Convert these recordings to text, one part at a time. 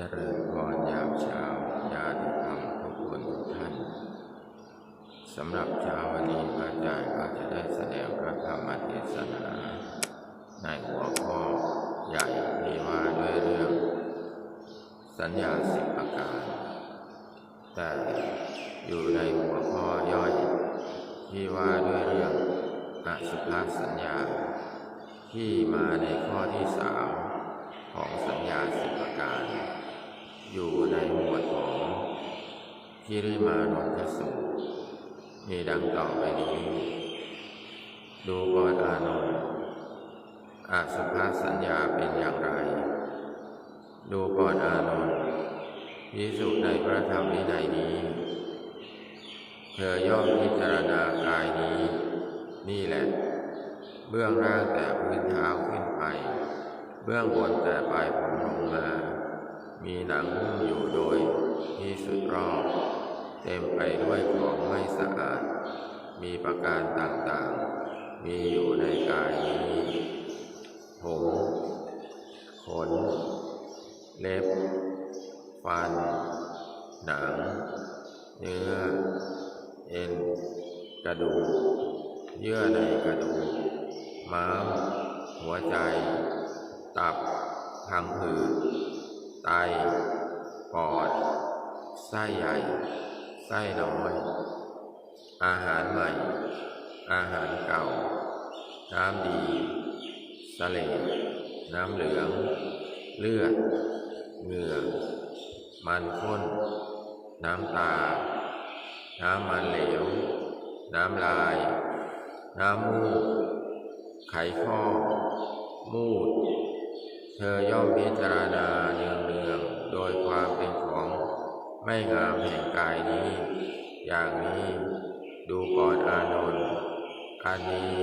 เจริญพรยามเช้าญาติธรรมทุกคนทุกท่านสำหรับเช้าวันนี้พระอาจารย์ก็จะได้แสดงพระธรรมเทศนา ในหัวข้อใหญ่ที่ว่าด้วยเรื่อง สัญญาสิบประการ แต่อยู่ในหัวข้อย่อยที่ว่าด้วยเรื่องอสุภสัญญา ที่มาในข้อที่สามของสัญญาสิบประ อยู่ในหมวดของทิริมานนทสูตรมีดังต่อไปนี้ ดูก่อานนท์อาสุภาสัญญาเป็นอย่างไร ดูก่อนอานนท์พิสุในพระธรรมวินัยนี้ เธอย่อมพิจารณากายนี้ นี่แหละ เบื้องล่างแต่พื้นเท้าขึ้นไป เบื้องบนแต่ปลายผมลงมา มีหนังหุ้มอยู่โดยที่สุดรอบ เต็มไปด้วยของไม่สะอาด มีประการต่างๆ มีอยู่ในกายนี้ผมขน เล็บ ฟัน หนัง เนื้อ เอ็น กระดูก เยื่อในกระดูก ม้าม หัวใจ ตับพังผืด ไต ปอด ไส้ใหญ่ ไส้น้อย อาหารใหม่ อาหารเก่า น้ำดีสเลดน้ำเหลือง เลือด เหงื่อ มันข้น น้ำตา น้ำมันเหลว น้ำลาย น้ำมูก ไขข้อ มูด เธอย่อมพิจารณา ไม่งามแห่งกายนี้ อย่างนี้ดูก่อนอานนท์อันนี้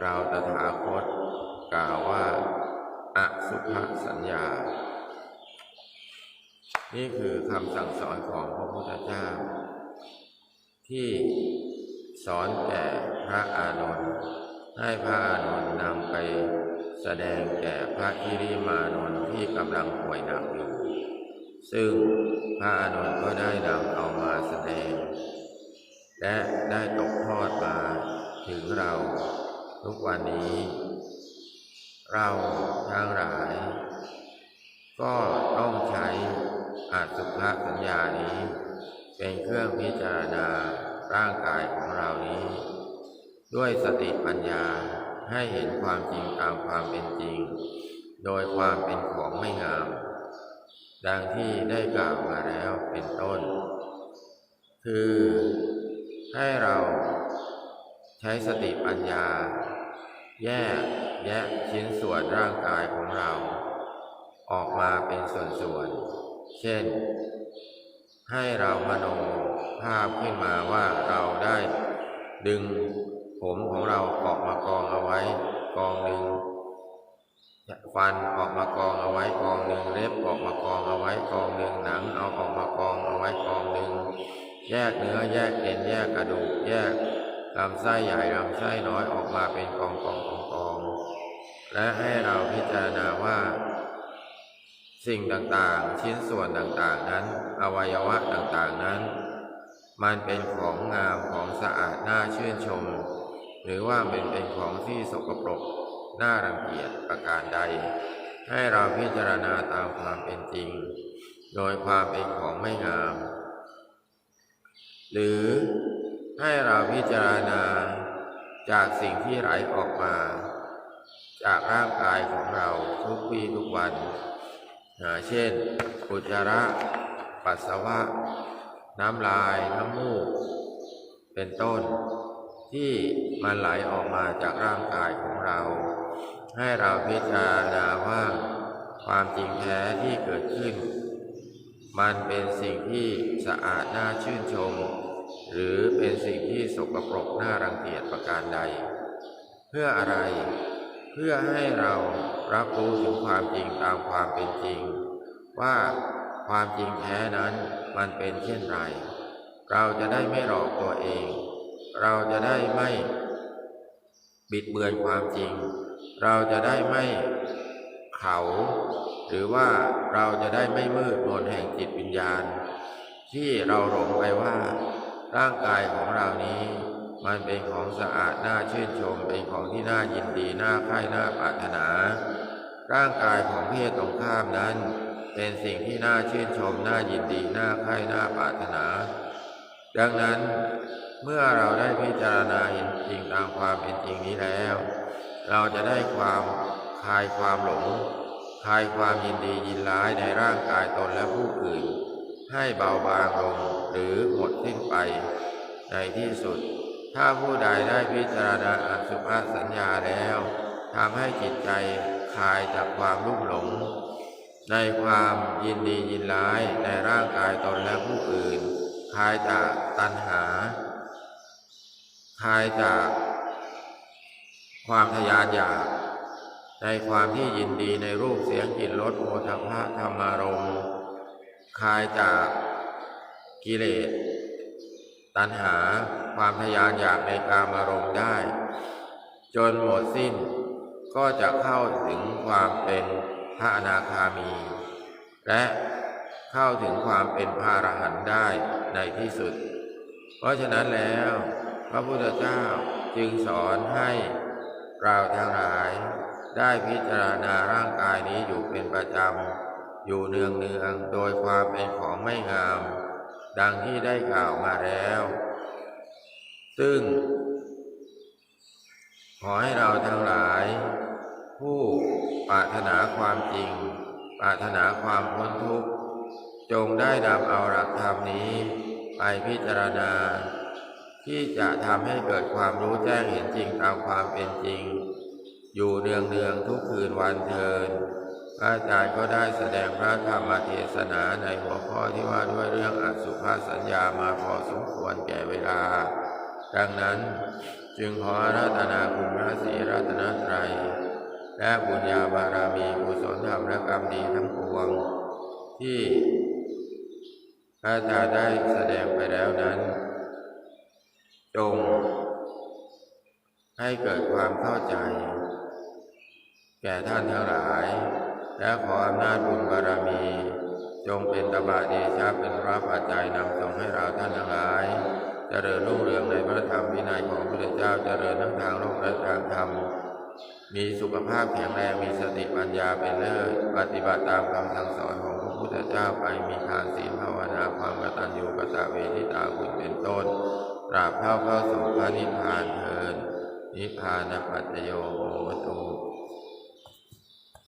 เราตถาคตกล่าวว่าอสุภสัญญา นี่คือคำสั่งสอนของพระพุทธเจ้า ที่สอนแก่พระอานนท์ให้พระอานนท์นำไปแสดงแก่พระคิริมานนท์ที่กำลังป่วยหนักอยู่ ซึ่งพระอานนท์ก็ได้นำเอามาแสดง และได้ตกทอดมาถึงเราทุกวันนี้ เราทั้งหลาย ก็ต้องใช้อาสุภสัญญานี้ เป็นเครื่องพิจารณาร่างกายของเรานี้ ด้วยสติปัญญาให้เห็นความจริงตามความเป็นจริง โดยความเป็นของไม่งาม ดังที่ได้กล่าวมาแล้วเป็นต้น คือให้เราใช้สติปัญญา แยกแยะชิ้นส่วนร่างกายของเรา ออกมาเป็นส่วนๆ เช่น ให้เรามโนภาพขึ้นมาว่าเราได้ดึงผมของเราออกมากองเอาไว้กองหนึ่ง ฟันออกมากองเอาไว้กองหนึ่งเล็บออกมากองเอาไว้กองหนึ่งหนัง เอาออกมากองเอาไว้กองหนึ่งแยกเนื้อแยกเอ็นแยกกระดูกแยกลำไส้ใหญ่ลำไส้น้อยออกมาเป็นกองกองกองกองและให้เราพิจารณาว่า สิ่งต่างๆ ชิ้นส่วนต่างๆนั้น อวัยวะต่างๆนั้น มันเป็นของงามของสะอาดน่าชื่นชม หรือว่าเป็นเป็นของที่สกปรก น่ารังเกียจประการใด ให้เราพิจารณาตามความเป็นจริง โดยความเป็นของไม่งาม หรือให้เราพิจารณาจากสิ่งที่ไหลออกมา จากร่างกายของเราทุกวีทุกวันอ่าเช่น อุจจาระ ปัสสาวะ น้ำลาย น้ำมูก เป็นต้น ที่มันไหลออกมาจากร่างกายของเรา ให้เราพิจารณาว่า ความจริงแท้ที่เกิดขึ้น มันเป็นสิ่งที่สะอาดน่าชื่นชม หรือเป็นสิ่งที่สกปรกน่ารังเกียจประการใด เพื่ออะไร เพื่อให้เรารับรู้ถึงความจริงตามความเป็นจริง ว่าความจริงแท้นั้นมันเป็นเช่นไร เราจะได้ไม่หลอกตัวเอง เราจะได้ไม่บิดเบือนความจริง เราจะได้ไม่เขา หรือว่าเราจะได้ไม่มืดมนแห่งจิตวิญญาณ ที่เราหลงไปว่า ร่างกายของเรานี้ มันเป็นของสะอาดน่าชื่นชม เป็นของที่น่ายินดีน่าใคร่น่าปรารถนา ร่างกายของเพศตรงข้ามนั้น เป็นสิ่งที่น่าชื่นชมน่ายินดีน่าใคร่น่าปรารถนา ดังนั้นเมื่อเราได้พิจารณาเห็นจริงตามความเป็นจริงนี้แล้ว เราจะได้ความคลายความหลงคลายความยินดียินร้ายในร่างกายตนและผู้อื่น ให้เบาบางลงหรือหมดสิ้นไป ในที่สุด ถ้าผู้ใดได้พิจารณาอสุภาสัญญาแล้วทำให้จิตใจคลายจากความรุ่มหลง ในความยินดียินร้ายในร่างกายตนและผู้อื่นคลายจากตัณหาคลายจาก ความทยานอยากในความที่ยินดีในรูปเสียงกลิ่นรสโผฏฐัพะธรรมารมคลายจากกิเลส ตัณหาความทยานอยากในกามารมณ์ได้ จนหมดสิ้นก็จะเข้าถึงความเป็นพระอนาคามี และเข้าถึงความเป็นพระอรหันต์ได้ในที่สุด เพราะฉะนั้นแล้ว พระพุทธเจ้าจึงสอนให้ เราทั้งหลายได้พิจารณาร่างกายนี้อยู่เป็นประจำ อยู่เนืองเนืองๆโดยความเป็นของไม่งาม ดังที่ได้กล่าวมาแล้ว ซึ่ง ขอให้เราทั้งหลาย ผู้ปรารถนาความจริง ปรารถนาความพ้นทุกข์ จงได้นำเอาหลักธรรมนี้ ไปพิจารณา ที่จะทำให้เกิดความรู้แจ้งเห็นจริงตามความเป็นจริง อยู่เนืองเนืองๆทุกคืนวันเทินพระอาจารย์ก็ได้แสดงพระธรรมเทศนาในหัวข้อที่ว่าด้วยเรื่องอสุภาสัญญามาพอสมควรแก่เวลา ดังนั้นจึงขอรัตนาคุณพระศรีรัตนตรัยและบุญญาบารมีกุศลธรรมและกรรมดีทั้งปวง ที่พระอาจารย์ได้แสดงไปแล้วนั้น จง ให้เกิดความเข้าใจ แก่ท่านทั้งหลาย และขออำนาจบุญบารมี จงเป็นตบะเดชะเป็นพระปัจจัยนำส่งให้เราท่านทั้งหลายเจริญรุ่งเรืองในพระธรรมวินัยของพระพุทธเจ้าเจริญทั้งทางโลกและทางธรรมมีสุขภาพแข็งแรงมีสติปัญญาเป็นเลิศปฏิบัติตามคำสั่งสอนของพระพุทธเจ้าไปมีทานศีลภาวนาความกตัญญูกตเวทิตาคุณเป็นต้น ตราบเท่าเข้าสู่พระนิพพานเทินนิพพานปัจจโยโหตุ